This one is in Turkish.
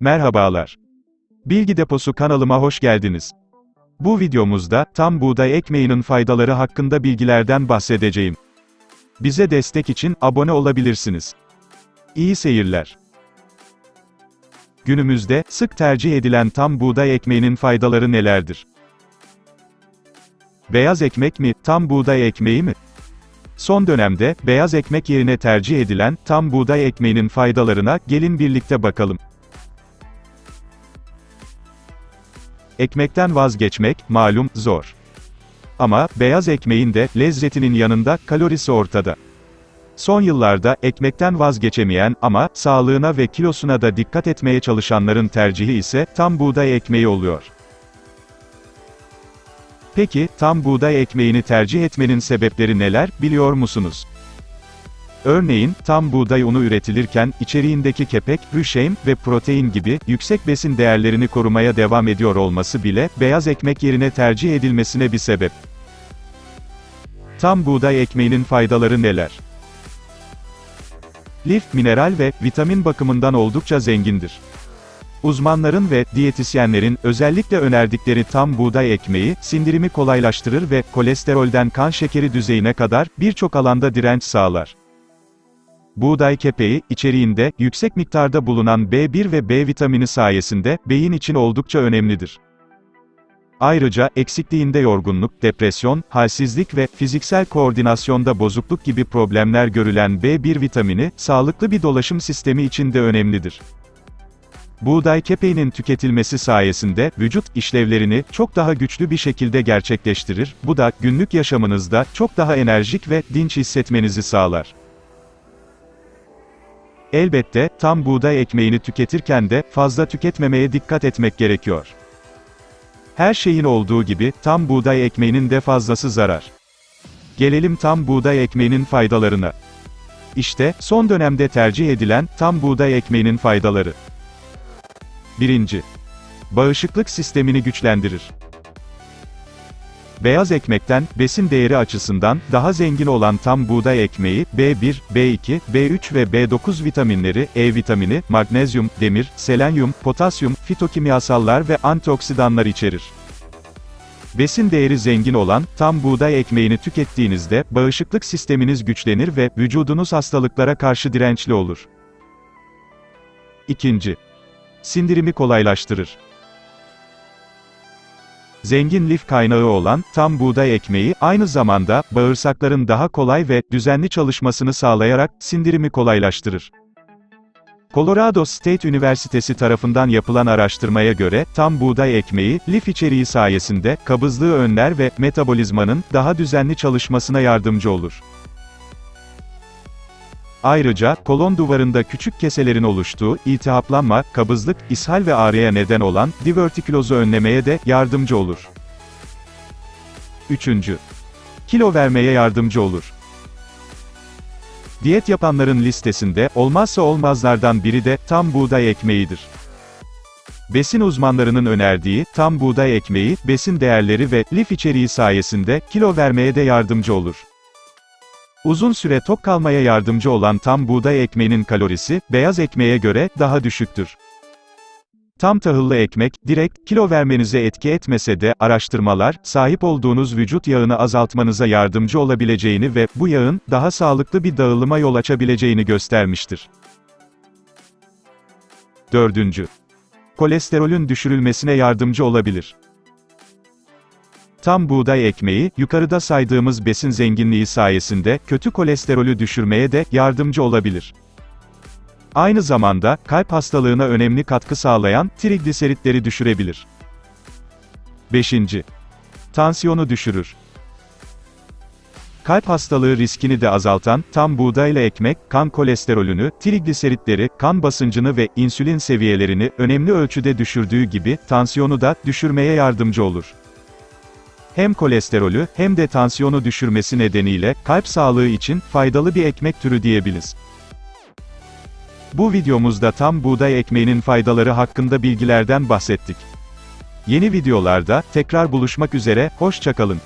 Merhabalar. Bilgi Deposu kanalıma hoş geldiniz. Bu videomuzda, tam buğday ekmeğinin faydaları hakkında bilgilerden bahsedeceğim. Bize destek için, abone olabilirsiniz. İyi seyirler. Günümüzde, sık tercih edilen tam buğday ekmeğinin faydaları nelerdir? Beyaz ekmek mi, tam buğday ekmeği mi? Son dönemde, beyaz ekmek yerine tercih edilen, tam buğday ekmeğinin faydalarına, gelin birlikte bakalım. Ekmekten vazgeçmek, malum, zor. Ama, beyaz ekmeğin de, lezzetinin yanında, kalorisi ortada. Son yıllarda, ekmekten vazgeçemeyen, ama, sağlığına ve kilosuna da dikkat etmeye çalışanların tercihi ise, tam buğday ekmeği oluyor. Peki, tam buğday ekmeğini tercih etmenin sebepleri neler, biliyor musunuz? Örneğin, tam buğday unu üretilirken, içeriğindeki kepek, rüşeym ve protein gibi, yüksek besin değerlerini korumaya devam ediyor olması bile, beyaz ekmek yerine tercih edilmesine bir sebep. Tam buğday ekmeğinin faydaları neler? Lif, mineral ve vitamin bakımından oldukça zengindir. Uzmanların ve diyetisyenlerin özellikle önerdikleri tam buğday ekmeği, sindirimi kolaylaştırır ve kolesterolden kan şekeri düzeyine kadar birçok alanda direnç sağlar. Buğday kepeği, içeriğinde, yüksek miktarda bulunan B1 ve B vitamini sayesinde, beyin için oldukça önemlidir. Ayrıca, eksikliğinde yorgunluk, depresyon, halsizlik ve fiziksel koordinasyonda bozukluk gibi problemler görülen B1 vitamini, sağlıklı bir dolaşım sistemi için de önemlidir. Buğday kepeğinin tüketilmesi sayesinde, vücut, işlevlerini, çok daha güçlü bir şekilde gerçekleştirir, bu da, günlük yaşamınızda, çok daha enerjik ve, dinç hissetmenizi sağlar. Elbette, tam buğday ekmeğini tüketirken de, fazla tüketmemeye dikkat etmek gerekiyor. Her şeyin olduğu gibi, tam buğday ekmeğinin de fazlası zarar. Gelelim tam buğday ekmeğinin faydalarına. İşte, son dönemde tercih edilen, tam buğday ekmeğinin faydaları. 1. Bağışıklık sistemini güçlendirir. Beyaz ekmekten, besin değeri açısından, daha zengin olan tam buğday ekmeği, B1, B2, B3 ve B9 vitaminleri, E vitamini, magnezyum, demir, selenyum, potasyum, fitokimyasallar ve antioksidanlar içerir. Besin değeri zengin olan, tam buğday ekmeğini tükettiğinizde, bağışıklık sisteminiz güçlenir ve, vücudunuz hastalıklara karşı dirençli olur. 2. Sindirimi kolaylaştırır. Zengin lif kaynağı olan, tam buğday ekmeği, aynı zamanda, bağırsakların daha kolay ve, düzenli çalışmasını sağlayarak, sindirimi kolaylaştırır. Colorado State Üniversitesi tarafından yapılan araştırmaya göre, tam buğday ekmeği, lif içeriği sayesinde, kabızlığı önler ve, metabolizmanın, daha düzenli çalışmasına yardımcı olur. Ayrıca, kolon duvarında küçük keselerin oluştuğu, iltihaplanma, kabızlık, ishal ve ağrıya neden olan, divertikülozu önlemeye de, yardımcı olur. 3. Kilo vermeye yardımcı olur. Diyet yapanların listesinde, olmazsa olmazlardan biri de, tam buğday ekmeğidir. Besin uzmanlarının önerdiği, tam buğday ekmeği, besin değerleri ve, lif içeriği sayesinde, kilo vermeye de yardımcı olur. Uzun süre tok kalmaya yardımcı olan tam buğday ekmeğinin kalorisi, beyaz ekmeğe göre, daha düşüktür. Tam tahıllı ekmek, direkt, kilo vermenize etki etmese de, araştırmalar, sahip olduğunuz vücut yağını azaltmanıza yardımcı olabileceğini ve, bu yağın, daha sağlıklı bir dağılıma yol açabileceğini göstermiştir. 4. Kolesterolün düşürülmesine yardımcı olabilir. Tam buğday ekmeği, yukarıda saydığımız besin zenginliği sayesinde, kötü kolesterolü düşürmeye de, yardımcı olabilir. Aynı zamanda, kalp hastalığına önemli katkı sağlayan, trigliseritleri düşürebilir. 5. Tansiyonu düşürür. Kalp hastalığı riskini de azaltan, tam buğdayla ekmek, kan kolesterolünü, trigliseritleri, kan basıncını ve insülin seviyelerini önemli ölçüde düşürdüğü gibi, tansiyonu da düşürmeye yardımcı olur. Hem kolesterolü, hem de tansiyonu düşürmesi nedeniyle, kalp sağlığı için, faydalı bir ekmek türü diyebiliriz. Bu videomuzda tam buğday ekmeğinin faydaları hakkında bilgilerden bahsettik. Yeni videolarda, tekrar buluşmak üzere, hoşçakalın.